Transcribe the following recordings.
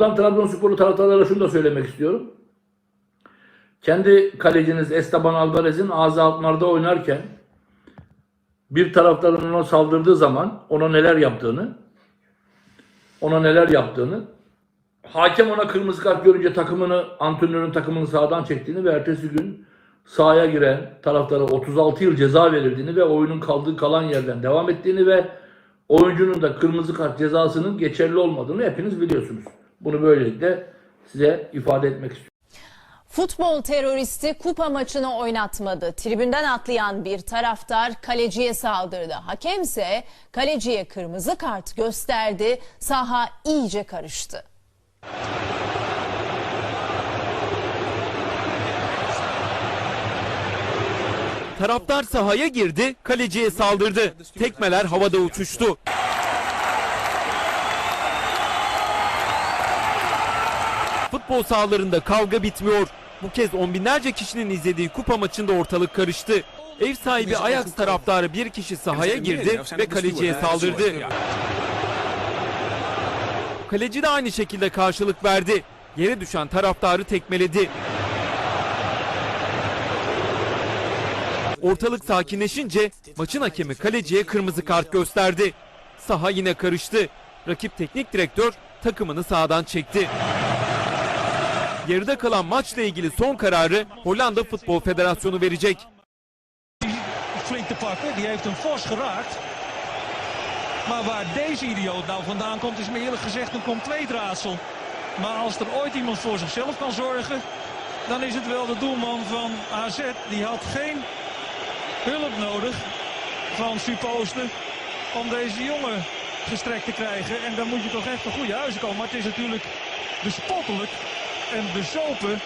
Buradan Trabzonsporlu taraftarlara şunu da söylemek istiyorum. Kendi kaleciniz Esteban Alvarez'in ağzı altlarda oynarken bir taraftarın ona saldırdığı zaman ona neler yaptığını ona neler yaptığını hakem ona kırmızı kart görünce takımını antrenörün takımını sağdan çektiğini ve ertesi gün sahaya giren taraftara 36 yıl ceza verildiğini ve oyunun kaldığı kalan yerden devam ettiğini ve oyuncunun da kırmızı kart cezasının geçerli olmadığını hepiniz biliyorsunuz. Bunu böylelikle size ifade etmek istiyorum. Futbol teröristi kupa maçını oynatmadı. Tribünden atlayan bir taraftar kaleciye saldırdı. Hakemse kaleciye kırmızı kart gösterdi. Saha iyice karıştı. Taraftar sahaya girdi, kaleciye saldırdı. Tekmeler havada uçuştu. Futbol sahalarında kavga bitmiyor. Bu kez on binlerce kişinin izlediği kupa maçında ortalık karıştı. Ev sahibi Ajax taraftarı bir kişi sahaya girdi ve kaleciye saldırdı. Kaleci de aynı şekilde karşılık verdi. Yere düşen taraftarı tekmeledi. Ortalık sakinleşince maçın hakemi kaleciye kırmızı kart gösterdi. Saha yine karıştı. Rakip teknik direktör takımını sahadan çekti. Yarıda kalan maçla ilgili son kararı Hollanda Futbol Federasyonu verecek. flink te pakken. Die heeft fors geraakt. Maar waar deze idioot nou vandaan komt, is me eerlijk gezegd een compleet raadsel. Maar als er ooit iemand voor zichzelf kan zorgen, dan is het wel de doelman van AZ. Die had geen hulp nodig van supposten om deze jongen gestrekt te krijgen. En dan moet je toch echt een goede huizen komen. Maar het is natuurlijk bespottelijk en bezopen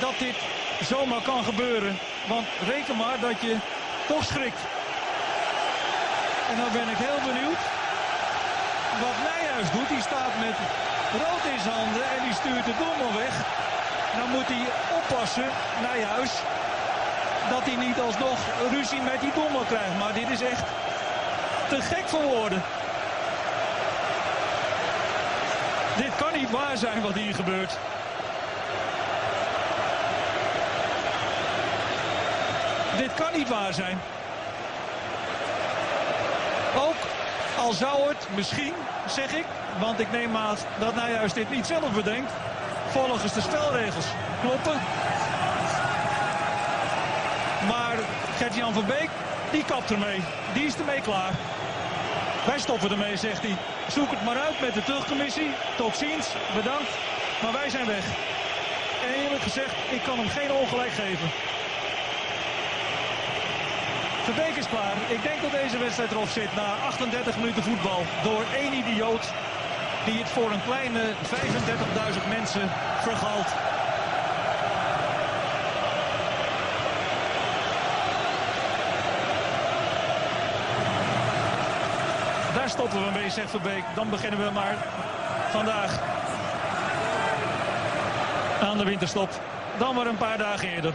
dat dit zomaar kan gebeuren. Want reken maar dat je toch schrikt. En dan ben ik heel benieuwd wat Nijhuis doet. Die staat met rood in zijn handen en die stuurt de doelman weg. Dan moet hij oppassen, Nijhuis, dat hij niet alsnog ruzie met die doelman krijgt. Maar dit is echt te gek voor woorden. Dit kan niet waar zijn wat hier gebeurt. Dit kan niet waar zijn. Ook al zou het misschien, zeg ik, want ik neem aan dat Nijhuis dit niet zelf bedenkt, volgens de spelregels kloppen. Maar Gert-Jan van Beek, die kapt ermee. Die is ermee klaar. Wij stoppen ermee, zegt hij. Zoek het maar uit met de terugcommissie. Tot ziens, bedankt. Maar wij zijn weg. En eerlijk gezegd, ik kan hem geen ongelijk geven. Verbeek is klaar. Ik denk dat deze wedstrijd erop zit na 38 minuten voetbal. Door één idioot die het voor een kleine 35.000 mensen vergalt. Daar stoppen we mee, zegt Verbeek. Dan beginnen we maar vandaag aan de winterstop. Dan maar een paar dagen eerder.